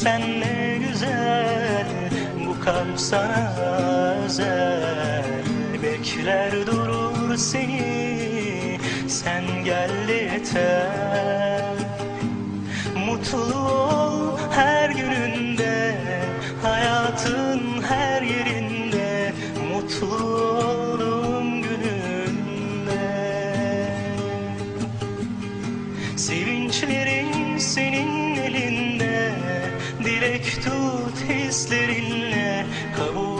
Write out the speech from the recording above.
Dünya senle güzel bu kalp sana özel. Bekler durur seni sen gel yeter. Mutlu ol her gününde Hayatın her yerinde. Mutlu olduğum gününde. Sevinçlerin senin Dilek tut hislerinle Kabul